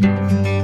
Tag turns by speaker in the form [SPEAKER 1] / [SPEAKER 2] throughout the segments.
[SPEAKER 1] Thank you.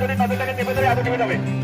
[SPEAKER 1] খালি হাতে যদি তাদেরটাকে চেপে ধরে আগুন নেমে যাবে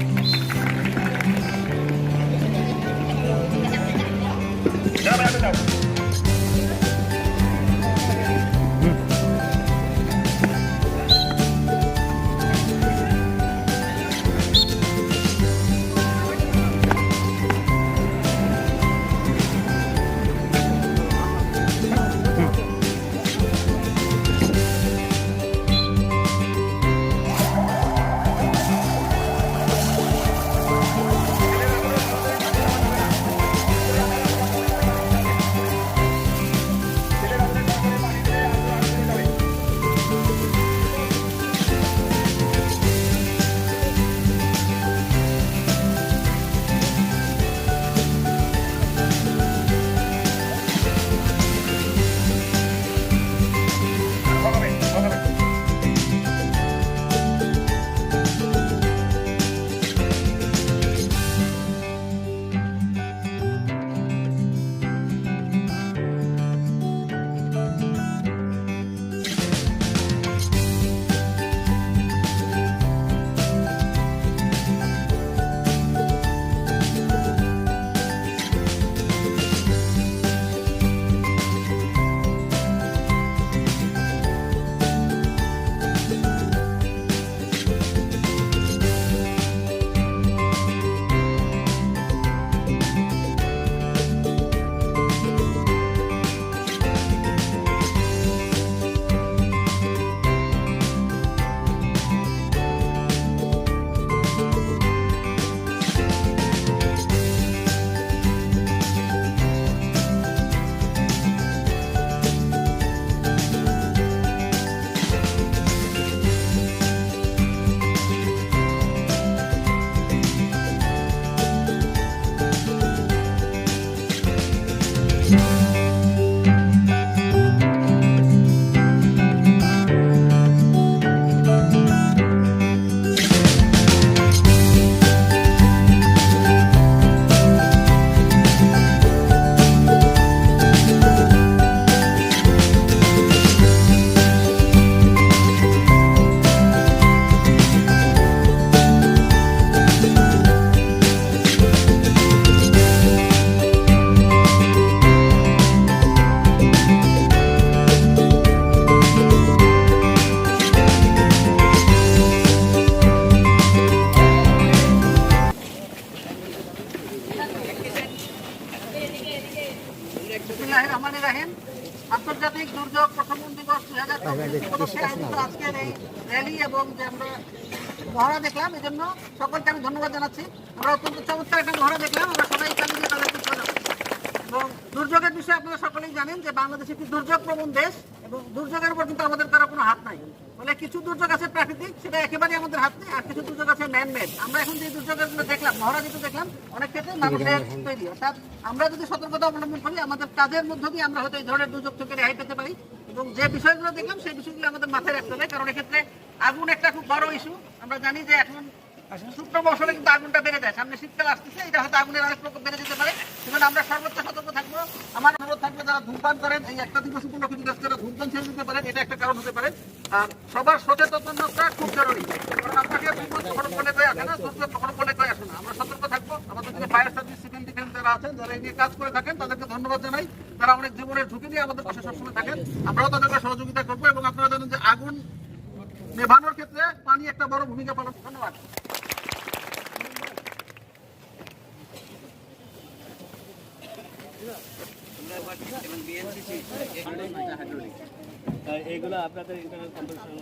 [SPEAKER 2] রহমানির আন্তর্জাতিক দুর্যোগ প্রশমন দিবস দুই হাজার চব্বিশ আজকের এই র্যালি এবং যে আমরা মহড়া দেখলাম এই জন্য সকলকে আমি ধন্যবাদ জানাচ্ছি। আমরা অত্যন্ত চমৎকার একটা মহড়া দেখলাম আমরা সবাই দিয়ে তাদেরকে এবং দুর্যোগের বিষয়ে আপনারা সকলেই জানেন যে বাংলাদেশ একটি দুর্যোগ প্রবণ দেশ। এবং দুর্যোগের উপর কিন্তু আমাদের কারও কোনো হাত নাই। ফলে কিছু দুর্যোগ আছে প্রাকৃতিক সেটা একেবারেই আমাদের হাত নেই আর কিছু দুর্যোগ আছে ম্যান মেড আমরা এখন যে দুর্যোগের দেখলাম যেটা দেখলাম অনেক ক্ষেত্রে মানুষের তৈরি। অর্থাৎ আমরা যদি সতর্কতা অবলম্বন করি আমাদের কাজের মধ্য দিয়ে আমরা হয়তো এই ধরনের দুর্যোগ থেকে রেহাই পেতে পারি। এবং যে বিষয়গুলো দেখলাম সেই বিষয়গুলো আমাদের মাথায় রাখতে হবে কারণ এক্ষেত্রে আগুন একটা খুব বড় ইস্যু আমরা জানি যে এখন শুক্র মৌসুমে কিন্তু আগুনটা বেড়ে যায়। সামনে শীতকাল আসতেছে এটা হয়তো আগুনের অনেক প্রকোপ বেড়ে যেতে পারে। সেজন্য আমরা সর্বোচ্চ সতর্ক থাকব। আমার ধূমপান করেন, এই একটা দিবস উপলক্ষে যদি আজকে ধূমপান ছেড়ে দিতে পারেন, এটা একটা কারণ হতে পারে। আর সবার সচেতনতা খুব জরুরি। কারণ আপনাকে বিপদ কখনো বলে কয়ে আসে না দুর্যোগ কখনো বলে কয়ে আসে না। আমরা সতর্ক থাকব। আমাদের যদি ফায়ার সার্ভিস সিভিল ডিফেন্স যারা আছেন, যারা এই নিয়ে কাজ করে থাকেন, তাদেরকে ধন্যবাদ জানাই। তারা অনেক জীবনের ঝুঁকি নিয়ে আমাদের পাশে সবসময় থাকেন, আমরাও তাদেরকে সহযোগিতা করব এবং আপনারা জানেন যে আগুন নেভানোর ক্ষেত্রে পানি একটা বড় ভূমিকা পালন ধন্যবাদ।
[SPEAKER 3] Yeah. এবং বিএনসিসি এগুলো আপনাদের ইন্টারনাল কম্পিটিশন